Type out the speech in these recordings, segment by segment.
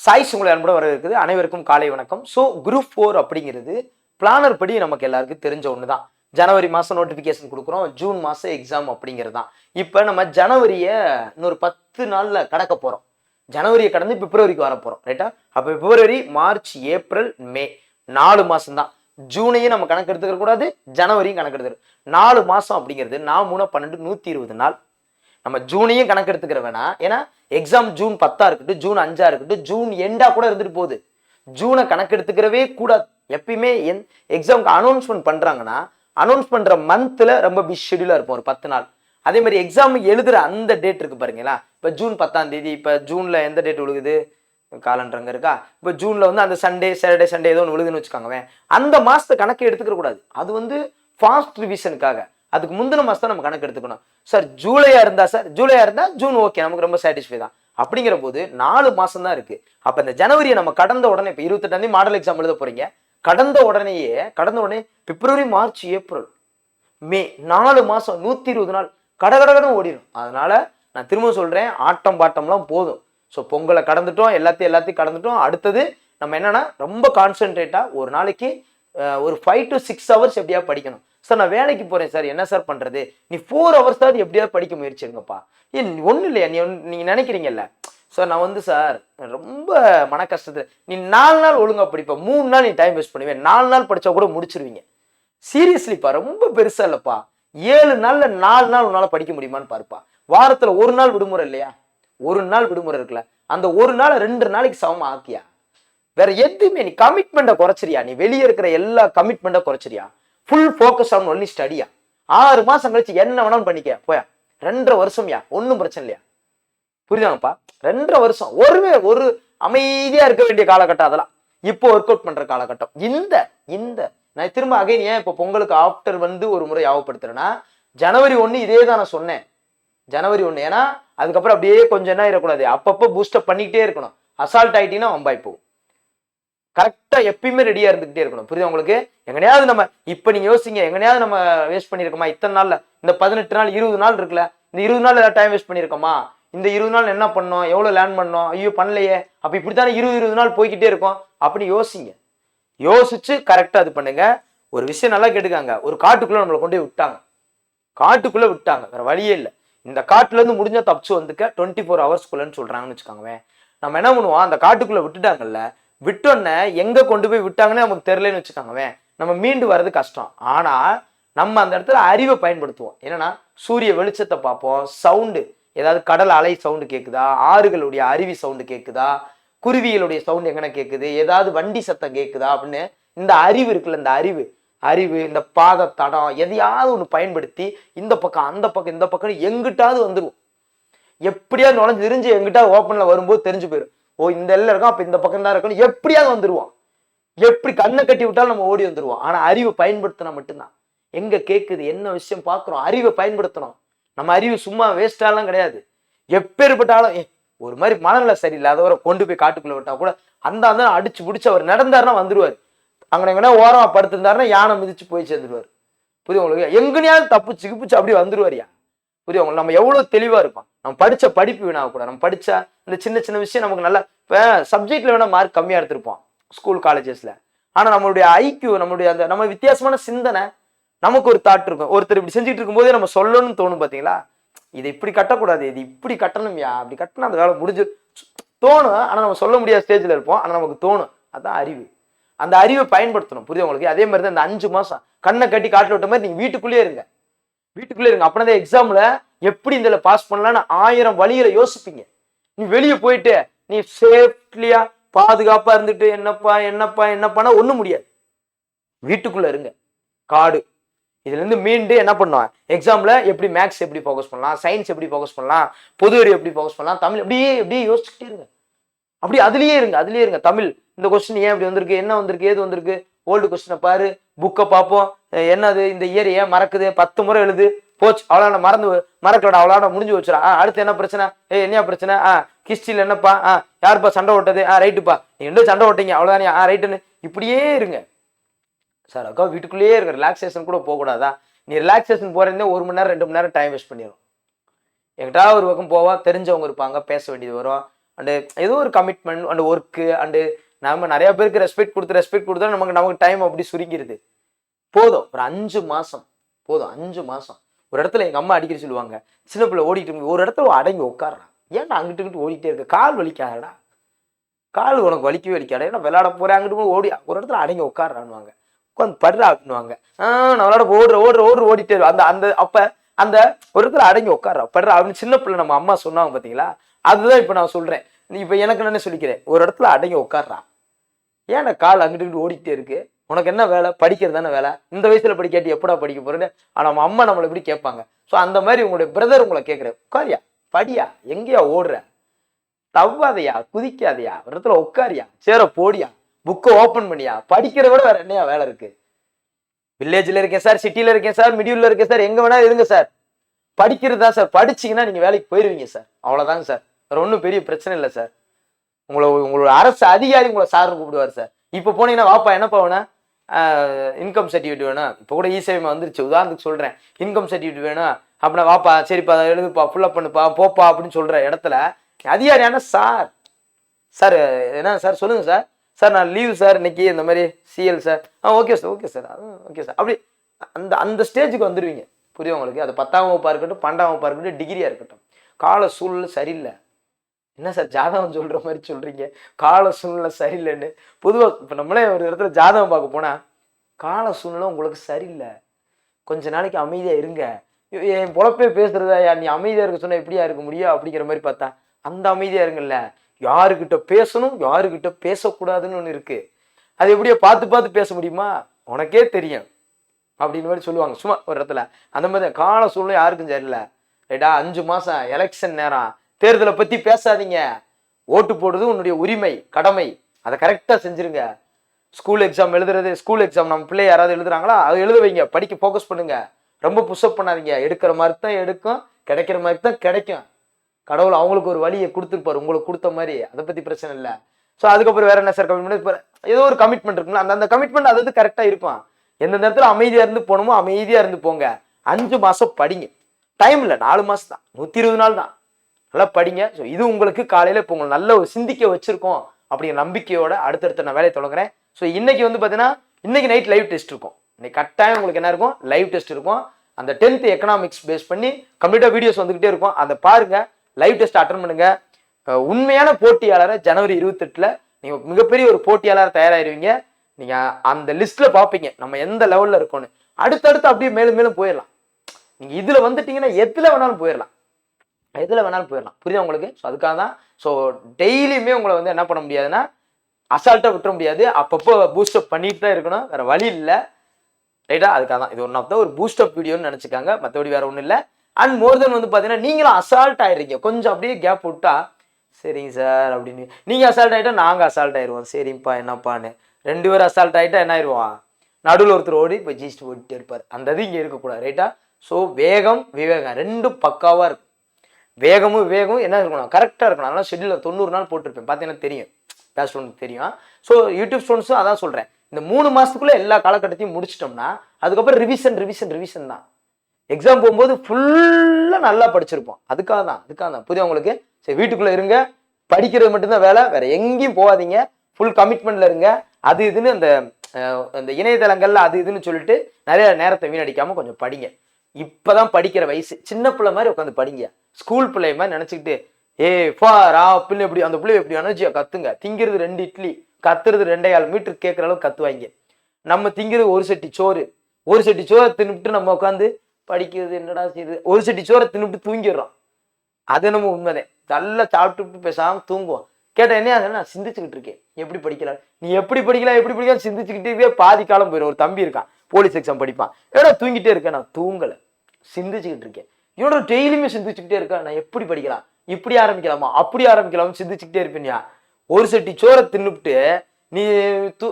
Choice உங்களை அன்புடன் வர இருக்குது அனைவருக்கும் காலை வணக்கம். ஸோ குரூப் ஃபோர் அப்படிங்கிறது பிளானர் படி நமக்கு எல்லாருக்கும் தெரிஞ்ச ஒன்று தான் ஜனவரி மாதம் நோட்டிஃபிகேஷன் கொடுக்குறோம். ஜூன் மாதம் எக்ஸாம் அப்படிங்கிறது தான் இப்போ நம்ம ஜனவரியை இன்னொரு பத்து நாளில் கடக்க போகிறோம் ஜனவரியை கடந்து பிப்ரவரிக்கு வர போகிறோம் ரைட்டா அப்போ பிப்ரவரி மார்ச் ஏப்ரல் மே நாலு மாதம் தான் ஜூனையும் நம்ம கணக்கு எடுத்துக்க கூடாது ஜனவரியும் கணக்கு எடுத்துக்கிறோம் நாலு மாதம் அப்படிங்கிறது நான் மூணு பன்னெண்டு நூற்றி இருபது நாள். நம்ம ஜூனையும் கணக்கு எடுத்துக்கிற வேணாம் ஏன்னா எக்ஸாம் ஜூன் பத்தா இருக்கட்டும் ஜூன் அஞ்சா இருக்கட்டும் ஜூன் எண்டா கூட இருந்துட்டு போகுது. ஜூனை கணக்கு எடுத்துக்கிறவே கூடாது. எப்பயுமே என் எக்ஸாமுக்கு அனௌன்ஸ்மெண்ட் பண்றாங்கன்னா அனௌன்ஸ் பண்ற மந்த்ல ரொம்ப பிஸ் ஷெடியூலா இருக்கும் ஒரு பத்து நாள். அதே மாதிரி எக்ஸாம் எழுதுற அந்த டேட் இருக்கு பாருங்களா. இப்போ ஜூன் பத்தாம் தேதி இப்போ ஜூன்ல எந்த டேட் விழுகுது? காலன்றங்க இருக்கா? இப்போ ஜூன்ல வந்து அந்த சண்டே சாட்டர்டே சண்டே ஏதோ ஒன்று விழுதுன்னு வச்சுக்கோங்க அந்த மாசத்தை கணக்கு எடுத்துக்க கூடாது அது வந்து ஃபாஸ்ட் ரிவிஷனுக்காக அதுக்கு முந்தின மாதம் தான் நம்ம கணக்கு எடுத்துக்கணும். சார் ஜூலையாக இருந்தா சார் ஜூலையாக இருந்தால் ஜூன் ஓகே நமக்கு ரொம்ப சாட்டிஸ்ஃபை தான். அப்படிங்கிற போது நாலு மாதம் தான் இருக்குது அப்போ இந்த ஜனவரியை நம்ம கடந்த உடனே இப்போ இருபத்தெட்டாம் மாடல் எக்ஸாம் எழுத போறீங்க. கடந்த உடனேயே கடந்த உடனே பிப்ரவரி மார்ச் ஏப்ரல் மே நாலு மாதம் நூற்றி இருபது நாள் கடகடகடன் ஓடிடும் அதனால் நான் திரும்ப சொல்கிறேன் ஆட்டம் பாட்டம்லாம் போதும். ஸோ பொங்கலை கடந்துட்டோம் எல்லாத்தையும் எல்லாத்தையும் கடந்துட்டோம். அடுத்தது நம்ம என்னன்னா ரொம்ப கான்சென்ட்ரேட்டாக ஒரு நாளைக்கு ஒரு ஃபைவ் டு சிக்ஸ் ஹவர்ஸ் எப்படியா படிக்கணும். சார் நான் வேலைக்கு போறேன் சார் என்ன சார் பண்றது? நீ ஃபோர் ஹவர்ஸ் தான் எப்படியாவது படிக்க முயற்சிங்கப்பா ஏன் ஒன்றும் இல்லையா? நீ ஒண்ணு- நீங்க நினைக்கிறீங்கல்ல? சார் நான் வந்து சார் ரொம்ப மன கஷ்டத்துல நீ நாலு நாள் ஒழுங்கா படிப்பேன் மூணு நாள் நீ டைம் வேஸ்ட் பண்ணுவேன் நாலு நாள் படிச்சா கூட முடிச்சிருவீங்க. சீரியஸ்லிப்பா ரொம்ப பெருசா இல்லப்பா. ஏழு நாள்ல நாலு நாள் உன்னால படிக்க முடியுமான்னு பாருப்பா. வாரத்துல ஒரு நாள் விடுமுறை இல்லையா? ஒரு நாள் விடுமுறை இருக்குல்ல. அந்த ஒரு நாள் ரெண்டு நாளைக்கு சமமா ஆக்கியா? வேற எதுவுமே நீ கமிட்மெண்ட்டை குறைச்சிரியா? நீ வெளியே இருக்கிற எல்லா கமிட்மெண்ட்டை குறைச்சிரியா? ஃபுல் ஃபோக்கஸ் ஆன் ஒன்லி ஸ்டடியா ஆறு மாசம் கழிச்சு என்ன வேணாலும் பண்ணிக்க. போயா? ரெண்டரை வருஷம்யா ஒன்றும் பிரச்சனை இல்லையா? புரியுதாங்கப்பா ரெண்டரை வருஷம். ஒருமே ஒரு அமைதியா இருக்க வேண்டிய காலகட்டம் அதெல்லாம். இப்போ ஒர்க் அவுட் பண்ற காலகட்டம். இந்த இந்த நான் திரும்ப அகைன் ஏன் இப்போ பொங்கலுக்கு ஆஃப்டர் வந்து ஒரு முறை யாவப்படுத்துறேன்னா ஜனவரி ஒன்று இதே தான் நான் சொன்னேன். ஜனவரி ஒன்று ஏன்னா அதுக்கப்புறம் அப்படியே கொஞ்சம் என்ன இருக்கக்கூடாது அப்பப்போ பூஸ்டப் பண்ணிக்கிட்டே இருக்கணும். அசால்ட் ஆகிட்டீங்கன்னா வம்பாய் போகும். கரெக்டாக எப்பயுமே ரெடியாக இருந்துகிட்டே இருக்கணும். புரியுது உங்களுக்கு? எங்கனையாவது நம்ம இப்போ நீங்கள் யோசிங்க எங்கனையாவது நம்ம வேஸ்ட் பண்ணியிருக்கோமா? இத்தனை நாளில் இந்த பதினெட்டு நாள் இருபது நாள் இருக்குல்ல இந்த இருபது நாள் ஏதாவது டைம் வேஸ்ட் பண்ணியிருக்கோமா? இந்த இருபது நாள் என்ன பண்ணோம்? எவ்வளோ லேர்ன் பண்ணோம்? ஐயோ பண்ணலையே. அப்ப இப்படித்தானே இருபது இருபது நாள் போய்கிட்டே இருக்கும். அப்படி யோசிங்க. யோசிச்சு கரெக்டாக இது பண்ணுங்க. ஒரு விஷயம் நல்லா கேட்டுக்காங்க. ஒரு காட்டுக்குள்ளே நம்மளை கொண்டு போய் விட்டாங்க. காட்டுக்குள்ளே விட்டாங்க. வேற வழியே இல்லை. இந்த காட்டுலேருந்து முடிஞ்ச தப்பிச்சு வந்துக்க டுவெண்ட்டி ஃபோர் ஹவர்ஸ்குள்ளேன்னு சொல்கிறாங்கன்னு வச்சுக்கோங்க நம்ம என்ன பண்ணுவோம்? அந்த காட்டுக்குள்ளே விட்டுட்டாங்கல்ல விட்டோன்னே எங்க கொண்டு போய் விட்டாங்கன்னு நமக்கு தெரியலன்னு வச்சுக்கோங்க நம்ம மீண்டு வர்றது கஷ்டம். ஆனா நம்ம அந்த இடத்துல அறிவை பயன்படுத்துவோம். என்னன்னா சூரிய வெளிச்சத்தை பார்ப்போம் சவுண்டு ஏதாவது கடல் அலை சவுண்டு கேட்குதா ஆறுகளுடைய அருவி சவுண்டு கேட்குதா குருவிகளுடைய சவுண்டு எங்கன்னா கேட்குது ஏதாவது வண்டி சத்தம் கேட்குதா அப்படின்னு இந்த அறிவு இருக்குல்ல இந்த அறிவு. அறிவு இந்த பாத தடம் எதையாவது ஒன்று பயன்படுத்தி இந்த பக்கம் அந்த பக்கம் இந்த பக்கம் எங்கிட்டாவது வந்துடும் எப்படியாவது நுழைஞ்சு தெரிஞ்சு எங்கிட்டாவது ஓப்பனில் வரும்போது தெரிஞ்சு போயிடும் ஓ இந்த எல்லாம் இருக்கும் அப்ப இந்த பக்கம் தான் இருக்கணும். எப்படியாவது வந்துருவோம் எப்படி கண்ணை கட்டி விட்டாலும் நம்ம ஓடி வந்துருவோம் ஆனா அறிவை பயன்படுத்தினா மட்டும்தான். எங்க கேக்குது? என்ன விஷயம் பார்க்குறோம் அறிவை பயன்படுத்தணும். நம்ம அறிவு சும்மா வேஸ்டாலாம் கிடையாது. எப்பேற்பட்டாலும் ஏ, ஒரு மாதிரி மனநிலை சரியில்லாதவரை கொண்டு போய் காட்டுக்குள்ள விட்டா கூட அந்த அந்த அடிச்சு பிடிச்சி அவர் நடந்தாருன்னா வந்துருவார். அங்கே எங்கன்னா ஓரமா படுத்திருந்தாருன்னா யானை மிதிச்சு போய் சேர்ந்துருவார். புரியுது உங்களுக்கு? எங்கனையாவது தப்பிச்சு கிப்பிச்சு அப்படியே வந்துருவாரியா? புரியுது உங்களுக்கு? நம்ம எவ்வளவு தெளிவா இருப்போம். நம்ம படிச்ச படிப்பு வீணாக கூட நம்ம படித்தா இந்த சின்ன சின்ன விஷயம் நமக்கு நல்லா இப்போ சப்ஜெக்ட்ல வேணா மார்க் கம்மியா எடுத்திருப்போம் ஸ்கூல் காலேஜஸ்ல ஆனா நம்மளுடைய ஐக்கியூ நம்மளுடைய அந்த நம்ம வித்தியாசமான சிந்தனை நமக்கு ஒரு தாட் இருக்கும். ஒருத்தர் இப்படி செஞ்சுட்டு இருக்கும்போதே நம்ம சொல்லணும்னு தோணும் பாத்தீங்களா? இதை இப்படி கட்டக்கூடாது இது இப்படி கட்டணும்யா அப்படி கட்டினா அந்த வேலை முடிஞ்சு தோணும் ஆனா நம்ம சொல்ல முடியாத ஸ்டேஜ்ல இருப்போம் ஆனா நமக்கு தோணும். அதான் அறிவு. அந்த அறிவை பயன்படுத்தணும் புரியுது உங்களுக்கு? அதே மாதிரி தான் இந்த அஞ்சு மாசம் கண்ணை கட்டி காட்டில் விட்ட மாதிரி நீங்க வீட்டுக்குள்ளேயே இருங்க. வீட்டுக்குள்ளே இருங்க. அப்படின்னா எக்ஸாம்ல எப்படி இந்த பாஸ் பண்ணலாம்னு ஆயிரம் வழிகளை யோசிப்பீங்க. நீ வெளியே போயிட்டு நீ சேஃப்லியா பாதுகாப்பா இருந்துட்டு என்னப்பா என்னப்பா என்னப்பானா ஒண்ணும் முடியாது. வீட்டுக்குள்ள இருங்க. காடு. இதுல இருந்து மீண்டு என்ன பண்ணுவேன்? எக்ஸாம்ல எப்படி மேக்ஸ் எப்படி ஃபோக்கஸ் பண்ணலாம்? சயின்ஸ் எப்படி ஃபோக்கஸ் பண்ணலாம்? பொது அறிவு எப்படி ஃபோக்கஸ் பண்ணலாம்? தமிழ் அப்படியே அப்படியே யோசிச்சுட்டே இருங்க. அப்படி அதுலயே இருங்க அதுலயே இருங்க. தமிழ் இந்த கொஸ்டின் ஏன் இப்படி வந்திருக்கு? என்ன வந்திருக்கு? ஏது வந்திருக்கு? ஓல்டு கொஸ்டினை பாரு. புக்கை பார்ப்போம். என்னது? இந்த இயர் ஏன் மறக்குது? பத்து முறை எழுது. போச்சு. அவ்வளோ மறந்து மறக்கலடா அவ்வளோ முடிஞ்சு வச்சுடா ஆ அடுத்து என்ன பிரச்சனை? ஏ என்ன பிரச்சனை? ஆ கிஸ்டியில் என்னப்பா? ஆ யாருப்பா சண்டை ஓட்டது? ஆ ரைட்டுப்பா. நீ எந்த சண்டை ஓட்டீங்க? அவ்வளோதானே ஆ ரைட்டுன்னு இப்படியே இருங்க. சார் அக்கா வீட்டுக்குள்ளேயே இருக்க ரிலாக்ஸேஷன் கூட போகக்கூடாதா? நீ ரிலாக்ஸேஷன் போகிறதே ஒரு மணி நேரம் ரெண்டு மணி நேரம் டைம் வேஸ்ட் பண்ணிடும் எங்கிட்ட ஒரு பக்கம் போவா? தெரிஞ்சவங்க இருப்பாங்க பேச வேண்டியது வரும். அண்டு ஏதோ ஒரு கமிட்மெண்ட் அண்டு ஒர்க்கு அண்டு நம்ம நிறைய பேருக்கு ரெஸ்பெக்ட் கொடுத்து ரெஸ்பெக்ட் கொடுத்தா நமக்கு நமக்கு டைம் அப்படி சுருங்கிருது. போதும். ஒரு அஞ்சு மாதம் போதும். அஞ்சு மாதம் ஒரு இடத்துல எங்கள் அம்மா அடிக்கடி சொல்லுவாங்க சின்ன பிள்ளை ஓடிட்டு ஒரு இடத்துல அடங்கி உட்காடுறான் ஏன்டா அங்கிட்டு இங்கிட்டு ஓடிட்டே இருக்க? கால் வலிக்காதடா. கால் உனக்கு வலிக்கவே வலிக்காடா ஏன்னா விளையாட போறேன் அங்கிட்டு போய் ஓடி ஒரு இடத்துல அடங்கி உட்காடுறான்னுவாங்க உட்காந்து படுறா அப்படின்னுவாங்க. ஆஹ் நான் விளையாட ஓடுற ஓடுற ஓடுற ஓடிட்டே இரு. அந்த அந்த அப்போ அந்த ஒரு இடத்துல அடங்கி உட்காடுறா படுறா அப்படின்னு சின்ன பிள்ளை நம்ம அம்மா சொன்னாங்க பார்த்தீங்களா அதுதான் இப்போ நான் சொல்கிறேன் நீ எனக்கு என்ன சொல்லிக்கிறேன் ஒரு இடத்துல அடங்கி உட்காடுறா ஏன்டா கால் அங்கிட்டு இங்கிட்டு ஓடிட்டே இருக்கு? உனக்கு என்ன வேலை? படிக்கிறது தானே வேலை. இந்த வயசுல படிக்காட்டி எப்படா படிக்க போறேன்னு? ஆனா நம்ம அம்மா நம்மளை இப்படி கேட்பாங்க. ஸோ அந்த மாதிரி உங்களுடைய பிரதர் உங்களை கேட்குற உட்காரியா? படியா? எங்கேயா ஓடுற? தவ்வாதையா? குதிக்காதையா? ஒரு இடத்துல உட்காரியா? சேர போடியா? புக்கை ஓப்பன் பண்ணியா? படிக்கிறத விட வேற என்னையா வேலை இருக்கு? வில்லேஜில் இருக்கேன் சார் சிட்டியில் இருக்கேன் சார் மிடியூலில் இருக்கேன் சார் எங்கே வேணா இருங்க சார் படிக்கிறது தான் சார் படிச்சீங்கன்னா நீங்கள் வேலைக்கு போயிடுவீங்க சார் அவ்வளோதாங்க சார் வேறு ஒன்றும் பெரிய பிரச்சனை இல்லை சார் உங்களை உங்களோட அரசு அதிகாரி உங்களை சார் கூப்பிடுவார் சார் இப்போ போனீங்கன்னா வாப்பா என்னப்பா வேணும்? இன்கம் சர்டிஃபிகேட் வேணும். இப்போ கூட இசேவை வந்துருச்சு. உதாரணத்துக்கு சொல்கிறேன் இன்கம் சர்டிஃபிகேட் வேணும். அப்படின்னா வாப்பா சரிப்பா அதை எழுதுப்பா ஃபுல்லப் பண்ணுப்பா போப்பா அப்படின்னு சொல்கிற இடத்துல அதிகாரியான சார் சார் என்ன சார் சொல்லுங்க சார் சார் நான் லீவ் சார் இன்னைக்கு இந்த மாதிரி சிஎல் சார் ஆ okay sir okay sir okay sir அப்படி அந்த அந்த ஸ்டேஜுக்கு வந்துடுவீங்க புரியும் உங்களுக்கு? அது பத்தாம் வகுப்பாக இருக்கட்டும் பன்னெண்டாம் வகுப்பாக இருக்கட்டும் டிகிரியாக இருக்கட்டும். கால சூழ்நிலை சரியில்லை. என்ன சார் ஜாதகம் சொல்கிற மாதிரி சொல்கிறீங்க கால சூழ்நிலை சரியில்லைன்னு. பொதுவாக இப்போ நம்மளே ஒரு இடத்துல ஜாதகம் பார்க்க போனால் கால சூழ்நிலை உங்களுக்கு சரியில்லை. கொஞ்ச நாளைக்கு அமைதியாக இருங்க. என் பொழப்பே பேசுறதா நீ அமைதியாக இருக்க சொன்னால் எப்படியா இருக்க முடியும்? அப்படிங்கிற மாதிரி பார்த்தா அந்த அமைதியாக இருங்கல்ல யாருக்கிட்ட பேசணும் யாருக்கிட்ட பேசக்கூடாதுன்னு ஒன்று இருக்குது அது எப்படியோ பார்த்து பார்த்து பேச முடியுமா? உனக்கே தெரியும். அப்படின்னு மாதிரி சொல்லுவாங்க. சும்மா ஒரு இடத்துல. அந்த மாதிரி தான். கால சூழ்நிலை யாருக்கும் சரியில்லை. ரைட்டா அஞ்சு மாதம் எலெக்ஷன் நேரம். தேர்தலை பத்தி பேசாதீங்க. ஓட்டு போடுறது உன்னுடைய உரிமை கடமை. அதை கரெக்டா செஞ்சிருங்க. ஸ்கூல் எக்ஸாம் எழுதுறது ஸ்கூல் எக்ஸாம் நம்ம பிள்ளை யாராவது எழுதுறாங்களா அதை எழுத வைங்க. படிக்க ஃபோக்கஸ் பண்ணுங்க. ரொம்ப புஷ்அப் பண்ணாதீங்க. எடுக்கிற மாதிரி தான் எடுக்கும் கிடைக்கிற மாதிரி தான் கிடைக்கும். கடவுள் அவங்களுக்கு ஒரு வழியை கொடுத்துருப்பாரு. உங்களுக்கு கொடுத்த மாதிரி. அதை பத்தி பிரச்சனை இல்லை. ஸோ அதுக்கப்புறம் வேற என்ன சார் கமிட்மெண்ட் ஏதோ ஒரு கமிட்மெண்ட் இருக்குல்ல அந்த அந்த கமிட்மெண்ட் அது கரெக்டாக இருக்கும். எந்த நேரத்தில் அமைதியாக இருந்து போகணுமோ அமைதியாக இருந்து போங்க. அஞ்சு மாதம் படிங்க. டைம் இல்லை. நாலு மாதம் தான். நூற்றி இருபது நாள் தான். நல்லா படிங்க. ஸோ இது உங்களுக்கு காலையில் இப்போ உங்களுக்கு நல்ல ஒரு சிந்திக்க வச்சுருக்கோம் அப்படிங்கிற நம்பிக்கையோட அடுத்தடுத்த நான் வேலையை தொடங்குறேன். ஸோ இன்னைக்கு வந்து பார்த்தீங்கன்னா இன்னைக்கு நைட் லைவ் டெஸ்ட் இருக்கும். இன்னைக்கு கட்டாயம் உங்களுக்கு என்ன இருக்கும்? லைவ் டெஸ்ட் இருக்கும். அந்த டென்த் எக்கனாமிக்ஸ் பேஸ் பண்ணி கம்ப்ளீட்டாக வீடியோஸ் வந்துக்கிட்டே இருக்கும். அதை பாருங்க. லைவ் டெஸ்ட் அட்டன் பண்ணுங்க. உண்மையான போட்டியாளரை ஜனவரி இருபத்தெட்டில் நீங்கள் மிகப்பெரிய ஒரு போட்டியாளர் தயாராகிடுவீங்க நீங்கள் அந்த லிஸ்ட்டில் பார்ப்பீங்க நம்ம எந்த லெவலில் இருக்கோன்னு அடுத்தடுத்து அப்படியே மேலும் மேலும் போயிடலாம். நீங்கள் இதில் வந்துட்டீங்கன்னா எதில் வேணாலும் போயிடலாம். எதில் வேணாலும் போயிடலாம். புரியுதா உங்களுக்கு? ஸோ அதுக்காக தான் ஸோ டெய்லியுமே உங்களை வந்து என்ன பண்ண முடியாதுன்னா அசால்ட்டாக விட்டுற முடியாது. அப்பப்போ பூஸ்டப் பண்ணிட்டு தான் இருக்கணும். வேற வழி இல்லை. ரைட்டா அதுக்காக தான் இது ஒன் ஆஃப் த ஒரு பூஸ்டப் வீடியோன்னு நினச்சிக்காங்க. மற்றபடி வேற ஒன்றும் இல்லை. அண்ட் மோர் தென் வந்து பார்த்தீங்கன்னா நீங்களும் அசால்ட் ஆயிடுறீங்க கொஞ்சம் அப்படியே கேப் விட்டா சரிங்க சார் அப்படின்னு. நீங்கள் அசால்ட் ஆகிட்டா நாங்கள் அசால்ட் ஆயிடுவோம் சரிப்பா என்னப்பான்னு? ரெண்டு பேரும் அசால்ட் ஆகிட்டா என்ன ஆயிடுவான் நடுவில் ஒருத்தர் ஓடி இப்போ ஜீஸ்ட் ஓடிட்டே இருப்பார். அந்த இது இங்கே இருக்கக்கூடாது. ரைட்டா ஸோ வேகம் விவேகம். ரெண்டும் பக்காவாக இருக்கும். வேகமும் வேகம் என்ன இருக்கணும்? கரெக்டாக இருக்கணும். அதனால் ஷெட்யூலில் தொண்ணூறு நாள் போட்டிருப்பேன். பார்த்தீங்கன்னா தெரியும். பேஸ்ட் ஸ்டூடெண்ட் தெரியும் ஸோ யூடியூப் ஸ்டூடெண்ட்ஸும் அதான் சொல்கிறேன் இந்த மூணு மாதத்துக்குள்ளே எல்லா காலகட்டத்தையும் முடிச்சிட்டோம்னா அதுக்கப்புறம் ரிவிஷன் ரிவிஷன் ரிவிஷன் தான். எக்ஸாம் போகும்போது ஃபுல்லாக நல்லா படிச்சிருப்போம். அதுக்காக தான் அதுக்காக தான். புரியுது உங்களுக்கு? சரி வீட்டுக்குள்ளே இருங்க. படிக்கிறது மட்டும்தான் வேலை. வேறு எங்கேயும் போகாதீங்க. ஃபுல் கமிட்மெண்ட்ல இருங்க. அது இதுன்னு அந்த இந்த அந்த இணையதளங்கள்ல அது இதுன்னு சொல்லிட்டு நிறைய நேரத்தை வீணடிக்காம கொஞ்சம் படிங்க. இப்பதான் படிக்கிற வயசு. சின்ன பிள்ளை மாதிரி உட்காந்து படிங்க. ஸ்கூல் பிள்ளை மாதிரி நினைச்சுக்கிட்டு ஏ ஃபா ரா பிள்ளை எப்படி அந்த பிள்ளை எப்படி? எனர்ஜியா கத்துங்க. திங்கிறது ரெண்டு இட்லி. கத்துறது ரெண்டே ஆள். மீட்டர் கேட்குற அளவுக்கு கத்துவாங்க. நம்ம திங்கிறது ஒரு சட்டி சோறு. ஒரு சட்டி சோறை தின்னுட்டு நம்ம உட்காந்து படிக்கிறது என்னடா செய்யுது? ஒரு சட்டி சோறை தின்னுட்டு தூங்கிடுறோம். அது நம்ம உண்மைதான். நல்லா சாப்பிட்டு பேசாமல் தூங்குவோம். கேட்டேன் என்ன நான் சிந்திச்சுக்கிட்டு இருக்கேன். எப்படி படிக்கலாம் நீ எப்படி படிக்கலாம் எப்படி படிக்கலாம் சிந்திச்சுக்கிட்டே இருக்கே, பாதி காலம் போயிடும் ஒரு தம்பி இருக்கான். போலீஸ் எக்ஸாம் படிப்பான். ஏடா தூங்கிட்டே இருக்கேன் நான் தூங்கலை. சிந்திச்சுக்கிட்டு இருக்கேன் இவனோட டெய்லியுமே சிந்திச்சுக்கிட்டே இருக்கேன் நான் எப்படி படிக்கலாம்? இப்படி ஆரம்பிக்கலாமா? அப்படி ஆரம்பிக்கலாமா சிந்திச்சுக்கிட்டே இருப்பேன்யா ஒரு சட்டி சோரை தின்னுபிட்டு நீ தூ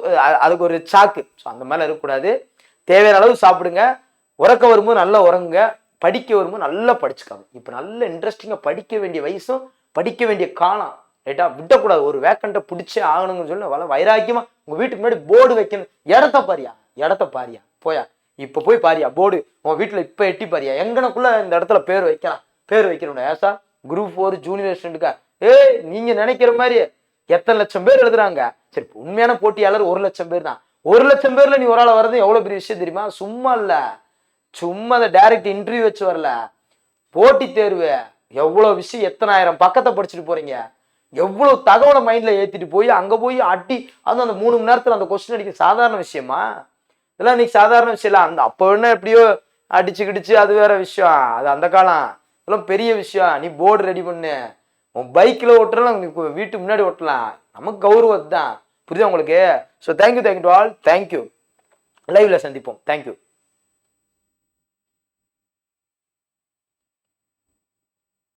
அதுக்கு ஒரு சாக்கு. ஸோ அந்த மாதிரிலாம் இருக்கக்கூடாது. தேவையான அளவு சாப்பிடுங்க. உறக்க வரும்போது நல்லா உறங்குங்க. படிக்க வரும்போது நல்லா படிச்சுக்காங்க. இப்போ நல்ல இன்ட்ரெஸ்டிங்காக படிக்க வேண்டிய வயசும் படிக்க வேண்டிய காலம் ரைட்டா விட்டக்கூடாது. ஒரு வேக்கண்ட்டை பிடிச்சே ஆகணுங்கன்னு சொல்லி வள வைராக்கியமா உங்கள் வீட்டுக்கு முன்னாடி போர்டு வைக்கணும். இடத்த பாரியா? இடத்த பாரியா? போயா? இப்போ போய் பாரியா போர்டு உன் வீட்டில் இப்போ எட்டி பாரியா. எங்கனக்குள்ள இந்த இடத்துல பேர் வைக்கலாம். பேர் வைக்கணும் ஏசா குரூப் ஃபோர் ஜூனியர் ஸ்டூடெண்ட்டுக்கா ஏய் நீங்க நினைக்கிற மாதிரி எத்தனை லட்சம் பேர் எழுதுறாங்க? சரி உண்மையான போட்டியாளர் ஒரு லட்சம் பேர் தான். ஒரு லட்சம் பேர்ல நீ ஒரு ஆள் வர்றது எவ்வளவு பெரிய விஷயம் தெரியுமா? சும்மா இல்ல. சும்மா அந்த டைரக்ட் இன்டர்வியூ வச்சு வரல. போட்டி தேர்வு. எவ்வளவு விஷயம் எத்தனாயிரம்? பக்கத்தை படிச்சுட்டு போறீங்க. எவ்வளவு தகவலை மைண்ட்ல ஏத்திட்டு போய் அங்க போய் அடி அதுவும் அந்த மூணு மணி நேரத்துல அந்த கொஸ்டின் அடிக்க சாதாரண விஷயமா? இதெல்லாம் இன்னைக்கு சாதாரண விஷயம் இல்லை. அந்த அப்போ என்ன எப்படியோ அடிச்சு கிடிச்சு அது வேற விஷயம். அது அந்த காலம். இதெல்லாம் பெரிய விஷயம். நீ போர்டு ரெடி பண்ணு. உன் பைக்கில் ஓட்டுறலாம் வீட்டு முன்னாடி ஓட்டலாம். நமக்கு கௌரவம் தான் புரியுதா உங்களுக்கு? So thank you thank you to all thank you லைவ்ல சந்திப்போம். Thank you